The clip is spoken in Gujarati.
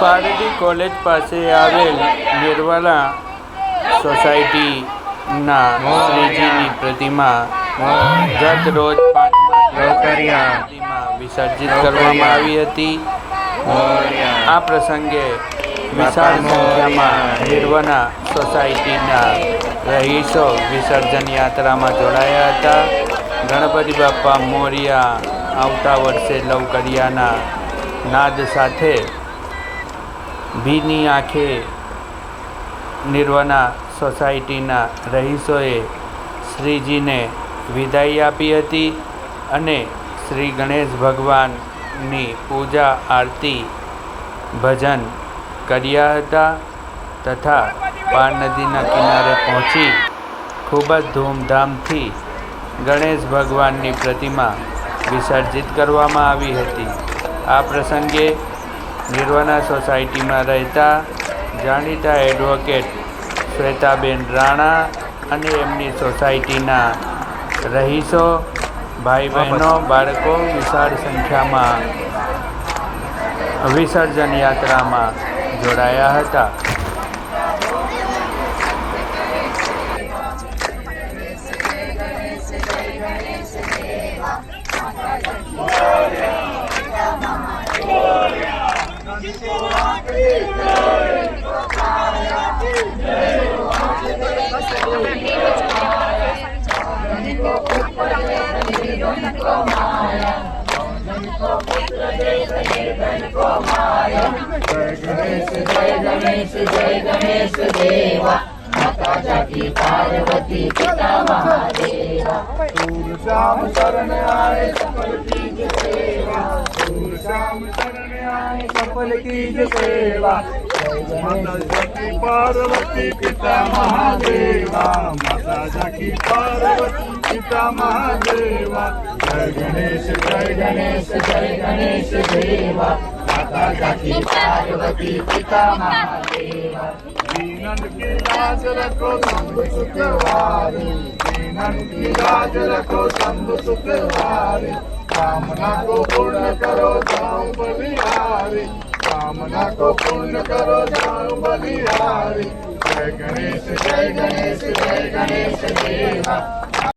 પારડી કોલેજ પાસે આવેલ નિર્વાલા સોસાયટીના શ્રીજીની પ્રતિમા ગત રોજ પાંચમા વિસર્જિત કરવામાં આવી હતી. આ પ્રસંગે વિશાળ સંખ્યામાં નિર્વના સોસાયટીના રહીશો વિસર્જન યાત્રામાં જોડાયા હતા. ગણપતિ બાપ્પા મોરિયા આવતા વર્ષે લવકરિયાના નાદ સાથે ભીની આંખે નિર્વના સોસાયટીના રહીશોએ શ્રીજીને વિદાય આપી હતી અને શ્રી ગણેશ ભગવાનની પૂજા, આરતી, ભજન કર્યા હતા તથા પાર નદીના કિનારે પહોંચી ખૂબ જ ધૂમધામથી ગણેશ ભગવાનની પ્રતિમા વિસર્જિત કરવામાં આવી હતી. આ પ્રસંગે નિર્વાણા સોસાયટીમાં રહેતા જાણીતા એડવોકેટ શ્વેતાબેન રાણા અને એમની સોસાયટીના રહીશો ભાઈ બહેનો બાળકો વિશાળ સંખ્યામાં વિસર્જન યાત્રામાં જોડાયા હતા. सूर श्याम शरण आए सफल માતા જાગી પાર્વતી પિતા મહાદેવા તું શ્યામ શરણ આય સફલ કીજ સેવા તું શ્યામ શરણ આય માતા જાગી પાર્વતી પિતા મહાદેવા જય ગણેશ જય ગણેશ જય ગણેશ દેવા భగవతి నందుకి రాజులకు సంబు శుక్రవారి నందుకి రాజులకు సంబు శుక్రవారి కామనకు పూర్ణ కరో జాం బలిహారి కామనకు పూర్ణ కరో జాం బలిహారి జయ గణేశ జయ గణేశ జయ గణేశ దేవా